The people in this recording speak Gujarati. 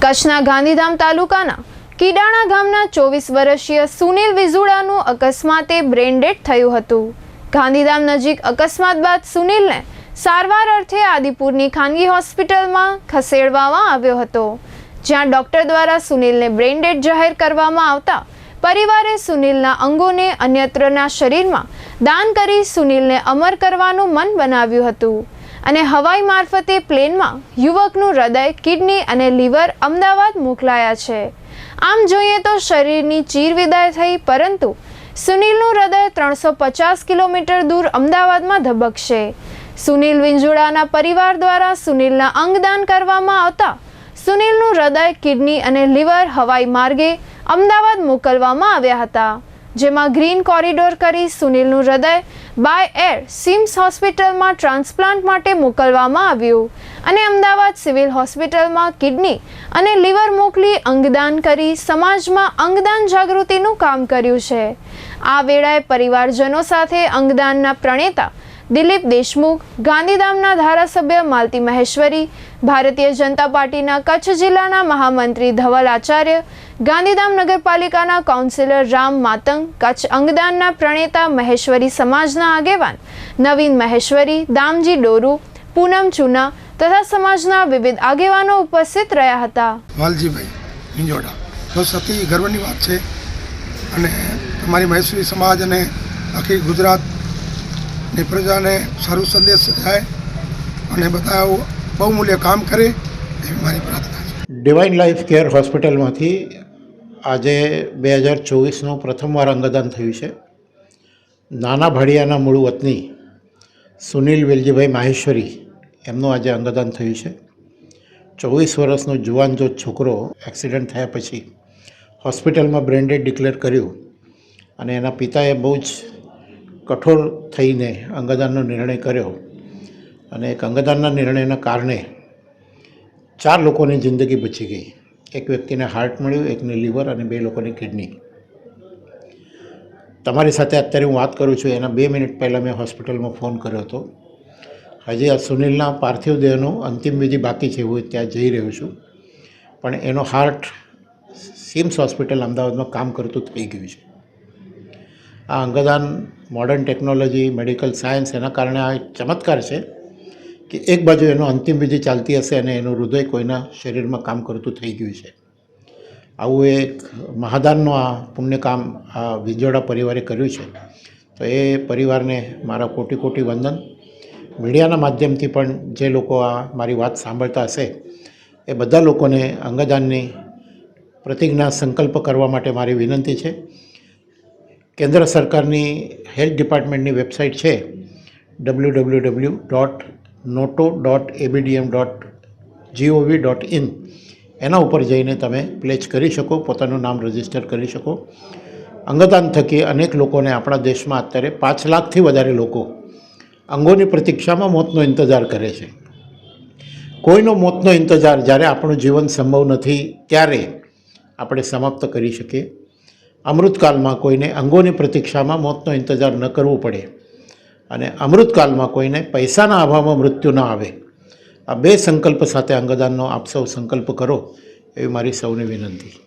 કચ્છના ગાંધીધામ તાલુકાના કીડાણા ગામના ચોવીસ વર્ષીય સુનિલ વિઝુડાનું અકસ્માતે બ્રેનડેડ થયું હતું. ગાંધીધામ નજીક અકસ્માત બાદ સુનિલને સારવાર અર્થે આદિપુરની ખાનગી હોસ્પિટલમાં ખસેડવામાં આવ્યો હતો. જ્યાં ડોક્ટર દ્વારા સુનિલને બ્રેનડેડ જાહેર કરવામાં આવતા પરિવારે સુનિલના અંગોને અન્યત્રના શરીરમાં દાન કરી સુનિલને અમર કરવાનું મન બનાવ્યું હતું. અને હવાઈ મારફતે પ્લેનમાં યુવકનું હૃદય, કિડની અને લીવર અમદાવાદ મોકલાયા છે. આમ જોઈએ તો શરીરની ચીરવિદાય થઈ, પરંતુ સુનિલનું હૃદય ત્રણસો પચાસ કિલોમીટર દૂર અમદાવાદમાં ધબકશે. સુનિલ વિંજોડાના પરિવાર દ્વારા સુનિલના અંગદાન કરવામાં આવતા સુનિલનું હૃદય, કિડની અને લીવર હવાઈ માર્ગે અમદાવાદ મોકલવામાં આવ્યા હતા. જેમાં ગ્રીન કોરિડોર કરી સુનિલનું હૃદય બાય એર સિમ્સ હોસ્પિટલમાં ટ્રાન્સપ્લાન્ટ માટે મોકલવામાં આવ્યું. અને અમદાવાદ સિવિલ હોસ્પિટલમાં કિડની અને લીવર મોકલી અંગદાન કરી સમાજમાં અંગદાન જાગૃતિનું કામ કર્યું છે. આ વેળાએ પરિવારજનો સાથે અંગદાનના પ્રણેતા દિલીપ દેશમુખ, ગાંધીધામના ધારાસભ્ય માલતી મહેશ્વરી, ભારતીય જનતા પાર્ટીના કચ્છ જિલ્લાના મહામંત્રી ધવલ આચાર્ય, ગાંધીધામ નગરપાલિકાના કાઉન્સિલર રામ માતંગ, કચ્છ અંગદાનના પ્રણેતા મહેશ્વરી સમાજના આગેવાન નવીન મહેશ્વરી, દામજી ડોરુ, પૂનમ ચુના તથા સમાજના વિવિધ આગેવાનો ઉપસ્થિત રહ્યા હતા. ગર્વની વાત છે અને તમારી મહેશ્વરી સમાજ અને આખી ગુજરાતની પ્રજાને સારું સંદેશ જાય અને બધા બહુમૂલ્ય કામ કરે એવી મારી પ્રાર્થના છે. ડિવાઇન લાઈફ કેર હોસ્પિટલમાંથી આજે બે હજાર ચોવીસનું પ્રથમવાર અંગદાન થયું છે. નાના ભાડિયાના મૂળ વતની સુનિલ વેલજીભાઈ માહેશ્વરી એમનું આજે અંગદાન થયું છે. ચોવીસ વર્ષનો જુવાન જો છોકરો એક્સિડન્ટ થયા પછી હોસ્પિટલમાં બ્રેન્ડેડ ડિક્લેર કર્યું અને એના પિતાએ બહુ જ કઠોર થઈને અંગદાનનો નિર્ણય કર્યો અને એક અંગદાનના નિર્ણયના કારણે ચાર લોકોની જિંદગી બચી ગઈ. એક વ્યક્તિને હાર્ટ મળ્યું, એકને લીવર અને બે લોકોની કિડની તમારી સાથે અત્યારે હું વાત કરું છું. એના બે મિનિટ પહેલાં મેં હોસ્પિટલમાં ફોન કર્યો હતો. હજી આ સુનિલના પાર્થિવ દેહનું અંતિમ વિધિ બાકી છે. હું ત્યાં જઈ રહ્યો છું. પણ એનો હાર્ટ સિમ્સ હોસ્પિટલ અમદાવાદમાં કામ કરતું થઈ ગયું છે. આ અંગદાન મોડર્ન ટેકનોલોજી મેડિકલ સાયન્સ એના કારણે આ ચમત્કાર છે કે એક બાજુ એનો અંતિમ વિધિ ચાલતી હશે અને એનું હૃદય કોઈના શરીરમાં કામ કરતું થઈ ગયું છે. આવું એક મહાદાનનું આ પુણ્ય કામ આ વિંજોડા પરિવારે કર્યું છે. તો એ પરિવારને મારા કોટી કોટી વંદન. મીડિયાના માધ્યમથી પણ જે લોકો આ મારી વાત સાંભળતા હશે, એ બધા લોકોને અંગદાનની પ્રતિજ્ઞા સંકલ્પ કરવા માટે મારી વિનંતી છે. કેન્દ્ર સરકારની હેલ્થ ડિપાર્ટમેન્ટની વેબસાઇટ છે W W W dot NOTTO dot ABDM dot GOV dot in એના ઉપર જઈને તમે પ્લેચ કરી શકો, પોતાનું નામ રજિસ્ટર કરી શકો. અંગદાન થકી અનેક લોકોને આપણા દેશમાં અત્યારે પાંચ લાખથી વધારે લોકો અંગોની પ્રતીક્ષામાં મોતનો ઇંતજાર કરે છે. કોઈનો મોતનો ઇંતજાર જ્યારે આપણું જીવન સંભવ નથી, ત્યારે આપણે સમાપ્ત કરી શકીએ. અમૃતકાલમાં કોઈને અંગોની પ્રતીક્ષામાં મોતનો ઇંતજાર ન કરવો પડે. અને અમૃતકાલમાં કોઈને પૈસાના અભાવમાં મૃત્યુ ન આવે. આ બે સંકલ્પ સાથે અંગદાનનો આપ સૌ સંકલ્પ કરો એવી મારી સૌને વિનંતી.